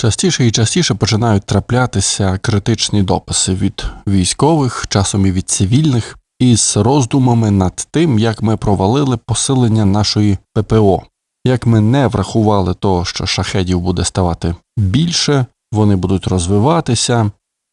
Частіше і частіше починають траплятися критичні дописи від військових, часом і від цивільних, із роздумами над тим, як ми провалили посилення нашої ППО, як ми не врахували того, що шахедів буде ставати більше, вони будуть розвиватися,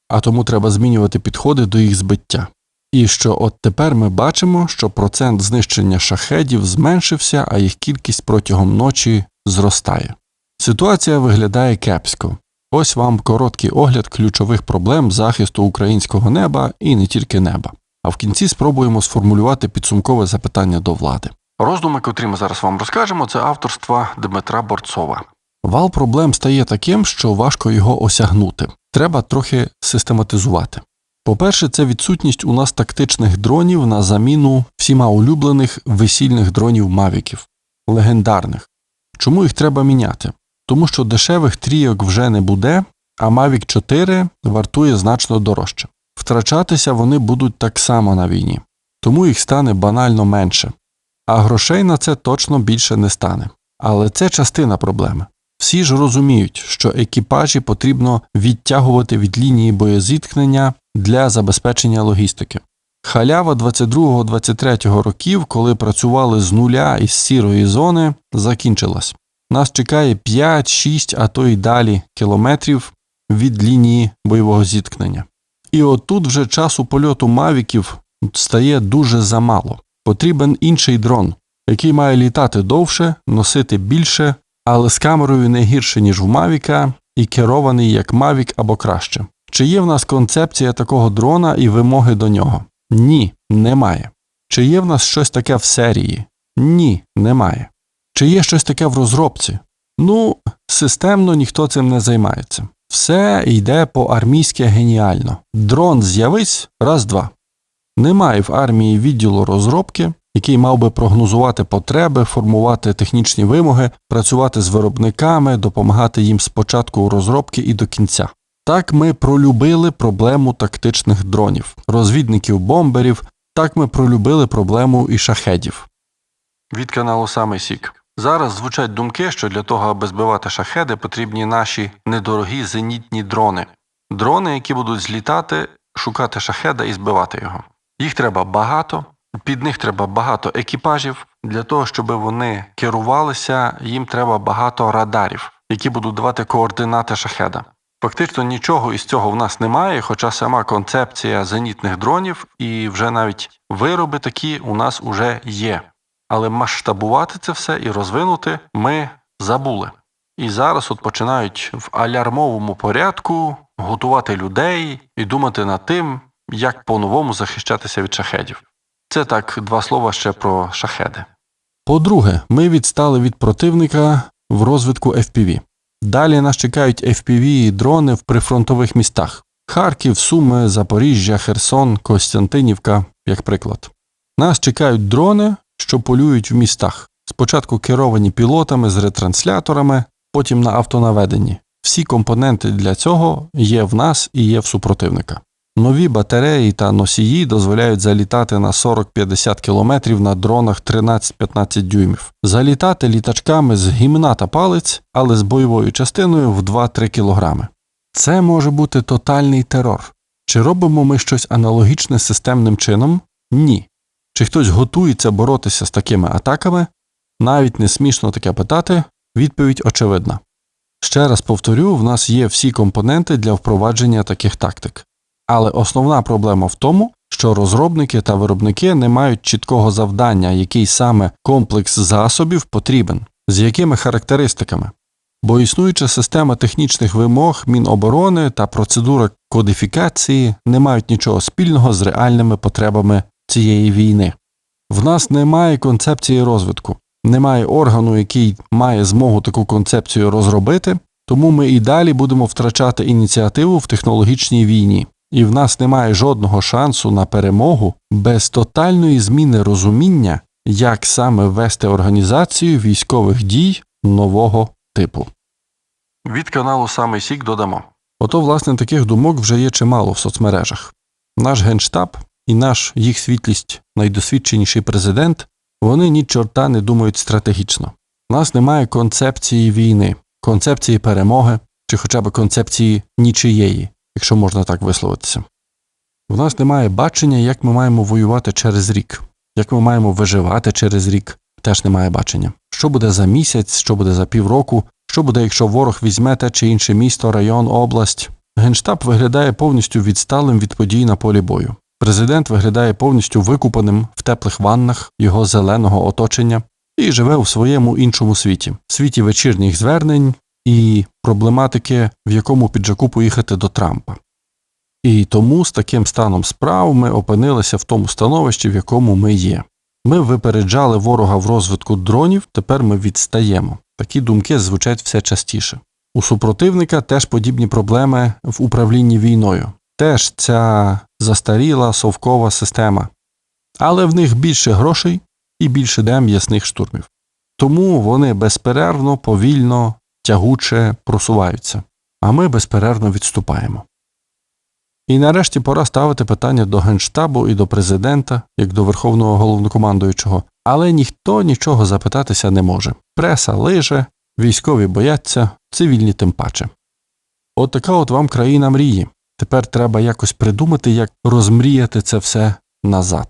а тому треба змінювати підходи до їх збиття. І що от тепер ми бачимо, що процент знищення шахедів зменшився, а їх кількість протягом ночі зростає. Ситуація виглядає кепсько. Ось вам короткий огляд ключових проблем захисту українського неба і не тільки неба. А в кінці спробуємо сформулювати підсумкове запитання до влади. Роздуми, котрі ми зараз вам розкажемо, це авторства Дмитра Борцова. Вал проблем стає таким, що важко його осягнути. Треба трохи систематизувати. По-перше, це відсутність у нас тактичних дронів на заміну всіма улюблених весільних дронів мавіків, легендарних. Чому їх треба міняти? Тому що дешевих трійок вже не буде, а Mavic 4 вартує значно дорожче. Втрачатися вони будуть так само на війні, тому їх стане банально менше. А грошей на це точно більше не стане. Але це частина проблеми. Всі ж розуміють, що екіпажі потрібно відтягувати від лінії боєзіткнення для забезпечення логістики. Халява 22-23 років, коли працювали з нуля із сірої зони, закінчилась. Нас чекає 5, 6, а то й далі кілометрів від лінії бойового зіткнення. І отут вже часу польоту мавіків стає дуже замало. Потрібен інший дрон, який має літати довше, носити більше, але з камерою не гірше, ніж в Мавіка, і керований як Мавік або краще. Чи є в нас концепція такого дрона і вимоги до нього? Ні, немає. Чи є в нас щось таке в серії? Ні, немає. Чи є щось таке в розробці? Ну, системно ніхто цим не займається. Все йде по армійськи геніально. Дрон з'явись раз-два. Немає в армії відділу розробки, який мав би прогнозувати потреби, формувати технічні вимоги, працювати з виробниками, допомагати їм спочатку розробки і до кінця. Так ми пролюбили проблему тактичних дронів, розвідників бомберів, так ми пролюбили проблему і шахедів. Від каналу Самий Сік. Зараз звучать думки, що для того, аби збивати шахеди, потрібні наші недорогі зенітні дрони. Дрони, які будуть злітати, шукати шахеда і збивати його. Їх треба багато, під них треба багато екіпажів. Для того, щоб вони керувалися, їм треба багато радарів, які будуть давати координати шахеда. Фактично нічого із цього в нас немає, хоча сама концепція зенітних дронів і вже навіть вироби такі у нас уже є. Але масштабувати це все і розвинути ми забули. І зараз от починають в алярмовому порядку готувати людей і думати над тим, як по-новому захищатися від шахедів. Це так два слова ще про шахеди. По-друге, ми відстали від противника в розвитку FPV. Далі нас чекають FPV і дрони в прифронтових містах: Харків, Суми, Запоріжжя, Херсон, Костянтинівка, як приклад. Нас чекають дрони, що полюють в містах. Спочатку керовані пілотами з ретрансляторами, потім на автонаведенні. Всі компоненти для цього є в нас і є в супротивника. Нові батареї та носії дозволяють залітати на 40-50 км на дронах 13-15 дюймів, залітати літачками з гімна та палець, але з бойовою частиною в 2-3 кг. Це може бути тотальний терор. Чи робимо ми щось аналогічне системним чином? Ні. Чи хтось готується боротися з такими атаками? Навіть не смішно таке питати, відповідь очевидна. Ще раз повторю, в нас є всі компоненти для впровадження таких тактик. Але основна проблема в тому, що розробники та виробники не мають чіткого завдання, який саме комплекс засобів потрібен, з якими характеристиками. Бо існуюча система технічних вимог Міноборони та процедура кодифікації не мають нічого спільного з реальними потребами цієї війни. В нас немає концепції розвитку, немає органу, який має змогу таку концепцію розробити, тому ми і далі будемо втрачати ініціативу в технологічній війні, і в нас немає жодного шансу на перемогу без тотальної зміни розуміння, як саме вести організацію військових дій нового типу. Від каналу Самий Сік додамо. Ото, власне, таких думок вже є чимало в соцмережах. Наш генштаб і наш їх світлість, найдосвідченіший президент, вони ні чорта не думають стратегічно. У нас немає концепції війни, концепції перемоги, чи хоча б концепції нічиєї, якщо можна так висловитися. В нас немає бачення, як ми маємо воювати через рік, як ми маємо виживати через рік, теж немає бачення. Що буде за місяць, що буде за півроку, що буде, якщо ворог візьме те чи інше місто, район, область. Генштаб виглядає повністю відсталим від подій на полі бою. Президент виглядає повністю викупаним в теплих ваннах його зеленого оточення і живе у своєму іншому світі світі вечірніх звернень і проблематики, в якому піджаку поїхати до Трампа. І тому з таким станом справ ми опинилися в тому становищі, в якому ми є. Ми випереджали ворога в розвитку дронів, тепер ми відстаємо. Такі думки звучать все частіше. У супротивника теж подібні проблеми в управлінні війною. Теж ця застаріла совкова система. Але в них більше грошей і більше дем ясних штурмів. Тому вони безперервно, повільно, тягуче просуваються, а ми безперервно відступаємо. І нарешті пора ставити питання до Генштабу і до президента, як до Верховного головнокомандуючого, але ніхто нічого запитатися не може. Преса лиже, військові бояться, цивільні тим паче. От така от вам країна мрії. Тепер треба якось придумати, як розмріяти це все назад.